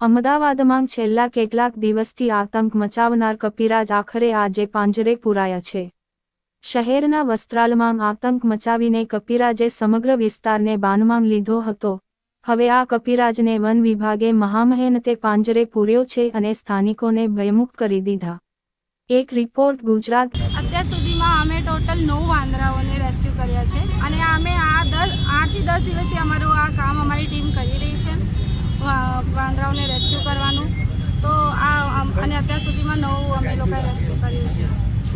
અમદાવાદમાં છેલ્લા કેટલાક દિવસથી આતંક મચાવનાર કપિરાજ આખરે આજે પાંજરે પૂરાયા છે. શહેરના વસ્ત્રાલમાં આતંક મચાવીને કપિરાજે સમગ્ર વિસ્તારને બાનમાં લીધો હતો. હવે આ કપિરાજને વન વિભાગે મહામહેનતે પાંજરે પૂર્યો છે અને સ્થાનિકોને ભયમુક્ત કરી દીધા. એક રિપોર્ટ ગુજરાત અત્યાર સુધીમાં અમે ટોટલ નવ વાંદરાઓને રેસ્ક્યુ કર્યા છે અને અમે આ દસ, આઠથી દસ દિવસથી અમારું આ કામ અમારી ટીમ કરી રહી છે. વાંદરાઓને રેસ્ક્યુ કરવાનું તો આ આમ- અને અત્યાર સુધીમાં નવું અમે લોકોએ રેસ્ક્યુ કર્યું છે.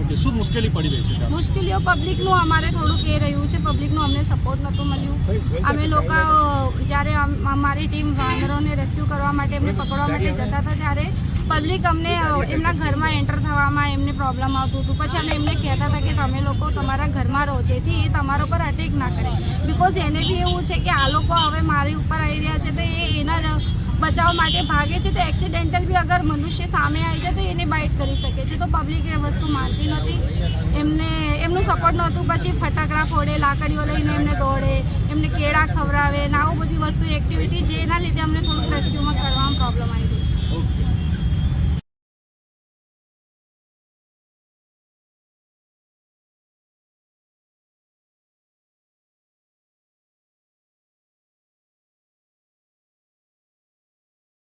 ઓકે શું મુશ્કેલી પડી રહી છે મુશ્કેલીઓ પબ્લિકનું અમારે થોડુંક એ રહ્યું છે પબ્લિકનું અમને સપોર્ટ નહોતું મળ્યું. અમે લોકો જ્યારે અમ- અમારી ટીમ વાંદરોને રેસ્ક્યુ કરવા માટે એમને પકડવા માટે જતા હતા ત્યારે પબ્લિક અમને એમના ઘરમાં એન્ટર થવામાં એમને પ્રોબ્લેમ આવતું હતું. પછી અમે એમને કહેતા હતા કે તમે લોકો તમારા ઘરમાં રહો જેથી એ તમારા ઉપર અટેક ના કરે. બિકોઝ એને બી એવું છે કે આ લોકો હવે મારી ઉપર આવી રહ્યા છે તો એ બચાવ માટે ભાગે છે, તો એક્સિડેન્ટલ બી અગર મનુષ્ય સામે આવી જાય, તો એને બાઇટ કરી શકે છે. તો પબ્લિક એ વસ્તુ માનતી નથી. એમને, એમનું સપોર્ટ નહોતું. પછી ફટાકડા ફોડે, લાકડીઓ લઈને એમને દોડે, એમને કેળા ખવડાવે ને આવું બધી વસ્તુ એક્ટિવિટી જેના લીધે અમને થોડુંક